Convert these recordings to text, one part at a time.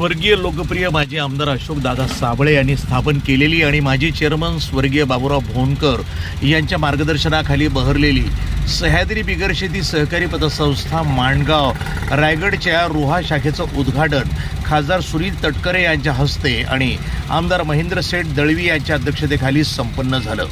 स्वर्गीय लोकप्रिय माजी आमदार अशोक दादा साबळे यांनी स्थापन केलेली आणि माजी चेअरमन स्वर्गीय बाबूराव भोनकर यांच्या मार्गदर्शनाखाली बहरलेली सह्याद्री बिगर शेती सहकारी पतसंस्था माणगाव रायगडच्या रोहा शाखेचं उद्घाटन खासदार सुनील तटकरे यांच्या हस्ते आणि आमदार महेंद्र सेठ दळवी यांच्या अध्यक्षतेखाली संपन्न झालं.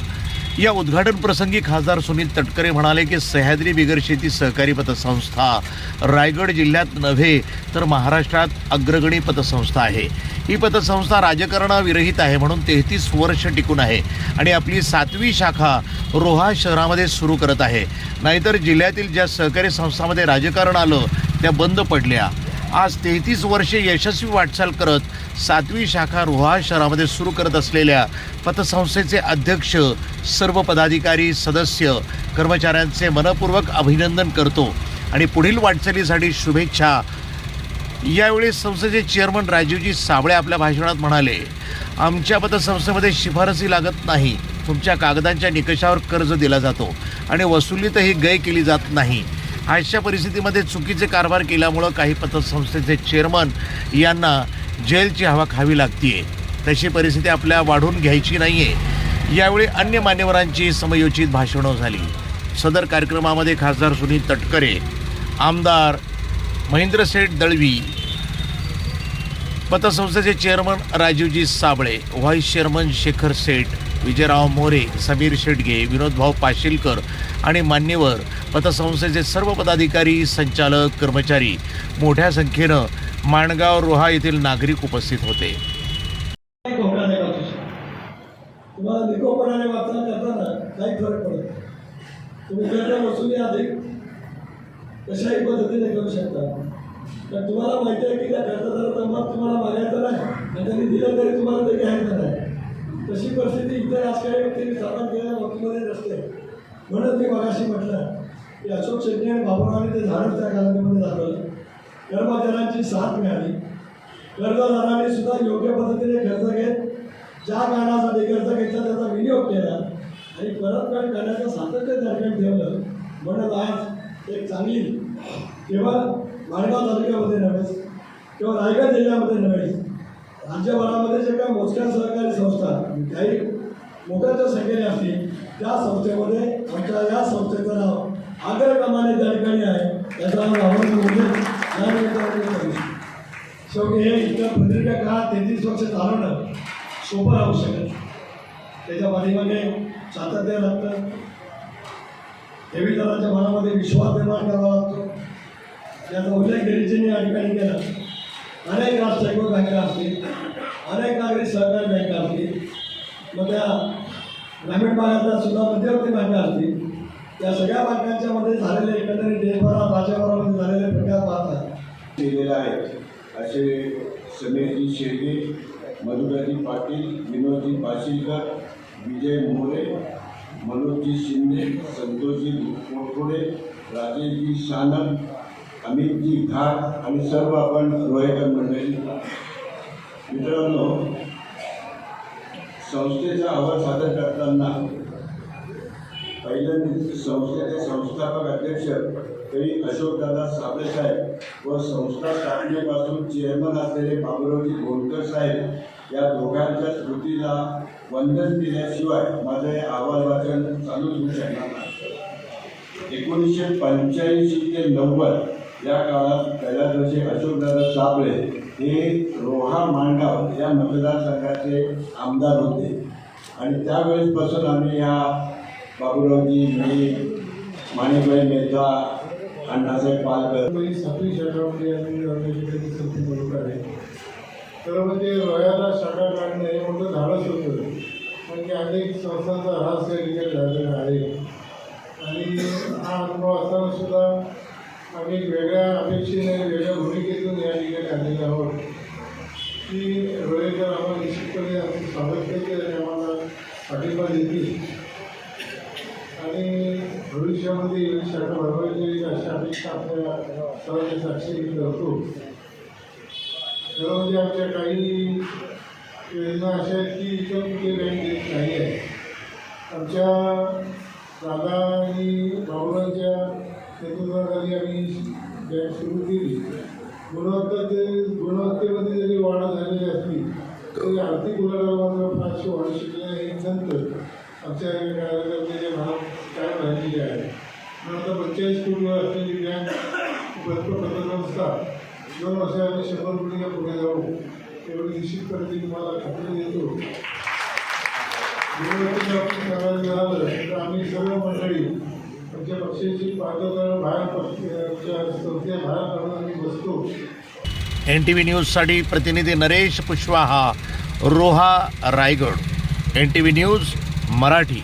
या उद्घाटन प्रसंगी खासदार सुनील तटकरे म्हणाले की सह्याद्री बिगर शेती सहकारी पतसंस्था रायगड जिल्ह्यात नव्हे तर महाराष्ट्रात अग्रगणी पतसंस्था आहे. ही पतसंस्था राजकारणाविरहित आहे म्हणून तेहतीस वर्ष टिकून आहे आणि आपली सातवी शाखा रोहा शहरामध्ये सुरू करत आहे. नाहीतर जिल्ह्यातील ज्या सहकारी संस्थांमध्ये राजकारण आलं त्या बंद पडल्या. आज तेहतीस वर्षे यशस्वी वाटचाल करत सातवी शाखा रोहा शहरामध्ये सुरू करत असलेल्या पतसंस्थेचे अध्यक्ष सर्व पदाधिकारी सदस्य कर्मचाऱ्यांचे मनपूर्वक अभिनंदन करतो आणि पुढील वाटचालीसाठी शुभेच्छा. यावेळी संस्थेचे चेअरमन राजीवजी साबळे आपल्या भाषणात म्हणाले आमच्या पतसंस्थेमध्ये शिफारसी लागत नाही. तुमच्या कागदांच्या निकषावर कर्ज दिला जातो आणि वसुलीतही गय केली जात नाही. अशा परिस्थितीमध्ये चुकीचे कारभार केल्यामुळं काही पतसंस्थेचे चेअरमन यांना जेलची हवा खावी लागतीये. तशी परिस्थिती आपल्या वाढून घ्यायची नाही आहे यावेळी अन्य मान्यवरांची समयोचित भाषणं झाली. सदर कार्यक्रमामध्ये खासदार सुनील तटकरे आमदार महेंद्रसेठ दळवी पतसंस्थेचे chairman Rajivji Sable vice chairman Shekhar सेठ विजयराव मोरे समीर शेडगे विनोदभाऊ पाशिलकर आणि मान्यवर पतसंस्थेचे सर्व पदाधिकारी संचालक कर्मचारी मोठ्या संख्येनं माणगाव रोहा येथील नागरिक उपस्थित होते. तुम्हाला निकोपणाने वाचन करताना काही फरक पडत तुम्ही कर्ज वसुली अधिक कशाही पद्धतीने करू शकता. तर तुम्हाला माहिती आहे की त्या कर्जदाराचा मत तुम्हाला मागायचं नाही. आणि त्यांनी दिलं तरी तुम्हाला ते घ्यायचं नाही. तशी परिस्थिती इतर राजकारणी व्यक्तींनी स्थापन केलेल्या बाबतीमध्ये नसते. म्हणून मी मगाशी म्हटलं की अशोक शेट्टी आणि बाबुरावांनी ते झाडच त्या कालावधीमध्ये दाखवलं. कर्मचाऱ्यांची साथ मिळाली. कर्जदारांनी सुद्धा योग्य पद्धतीने कर्ज घेत ज्या कारणासाठी कर्ज घेतला त्याचा विनियोग केला आणि परतफेड करण्याचं सातत्य दरम्यान ठेवलं. म्हणून आज एक चांगली केवळ माणगाव तालुक्यामध्ये नव्हे किंवा रायगड जिल्ह्यामध्ये नव्हे राज्यभरामध्ये जे काही मोजक्या सहकारी संस्था काही मोठ्याच्या संख्येने असतील त्या संस्थेमध्ये आमच्या या संस्थेचं नाव आग्रक्रमाने त्या ठिकाणी आहे. याचा आम्हाला म्हणजे शेवटी हे इतर प्रदीर्घ काळात तेहतीस वर्ष चालवणं सोपं राहू शकत त्याच्या पाठीमागे सातत्य लागतं ठेवीदाराच्या मनामध्ये विश्वास निर्माण करावा लागतो. याचा उल्लेख गिरीजींनी या ठिकाणी केला. अनेक राष्ट्रीयकृत बँका असतील अनेक नागरिक सहकारी बँका असतील मग त्या ग्रामीण भागातल्या सुद्धा मध्यवर्ती बँका असतील त्या सगळ्या बँकांच्या मध्ये झालेले एकंदरीत देशभरात राज्यभरामध्ये झालेले प्रकार पाहतात केलेला आहेत असे समीरजी शेळगे मधुराजी पाटील विनोदजी पाशीलकर विजय मोरे मनोजजी शिंदे संतोषजी कोटकोडे राजेशजी सानप अमितजी घाट आणि सर्व आपण रोहित मंडळी. मित्रांनो संस्थेचा अहवाल सादर करताना पहिल्यांदा संस्थेचे संस्थापक अध्यक्ष तरी अशोकदादा साबळे साहेब व संस्था स्थापनेपासून चेअरमन असलेले बाबुरावजी भोंडकर साहेब या दोघांच्या स्मृतीला वंदन दिल्याशिवाय माझं हे अहवाल वाचन चालूच होऊ शकणार नाही. एकोणीसशे पंच्याऐंशी ते नव्वद या काळात कैलासवासी अशोकदादा साबळे हे रोहा मांडगाव या मतदारसंघाचे आमदार होते. आणि त्यावेळेसपासून आम्ही या बाबूरावजी मी माणिकबाई मेहता अण्णासाहेब पालकर. मी सातवी शाखामध्ये आणि संधी आहे. तर म्हणजे रोयाला शाखा काढणं हे मोठं धाडस होतं. म्हणजे अनेक संस्थांचा ऱ्हास या ठिकाणी झालेला आहे. आणि हा अनुभव असताना सुद्धा आम्ही एक वेगळ्या अपेक्षेने वेगळ्या भूमिकेतून या ठिकाणी आलेले आहोत. की रोळेकर आम्हाला निश्चितपणे आमचं स्वागत करतील आणि आम्हाला पाठिंबा देतील. आणि भविष्यामध्ये शाखा भरवायची अशा अपेक्षा आपल्या सर्वांच्या साक्षी करतो. त्यामध्ये म्हणजे आमच्या काही योजना अशा आहेत की इतर कुठे बँक देत नाही आहे आमच्या दादा आणि भावनांच्या नेतृत्वाखाली आम्ही बँक सुरू केली. गुणवत्ता ते गुणवत्तेमध्ये जरी वाढ झालेली असली तरी आर्थिक उलाढाल मात्र फारशी वाढू शकली नाही नंतर आमच्या कार्यकर्ते भाग काय राहिलेले आहे. म्हणून आता पंचेचाळीस कोटी असलेली बँक पतसंस्था दोन आम्ही शंभर कोटीच्या पुढे जाऊ एवढी निश्चितपणे तुम्हाला खात्री देतो. गुणवत्तेच्या बाबतीत सांगायचं झालं तर आम्ही सर्व मंडळी आमच्या पक्षाची पात्रता बाहेर पक्षाच्या संस्थेबाहेर काढून आम्ही बसतो एन टी व्ही न्यूजसाठी प्रतिनिधी Naresh Kushwaha Roha Raigad. N T V news Marathi.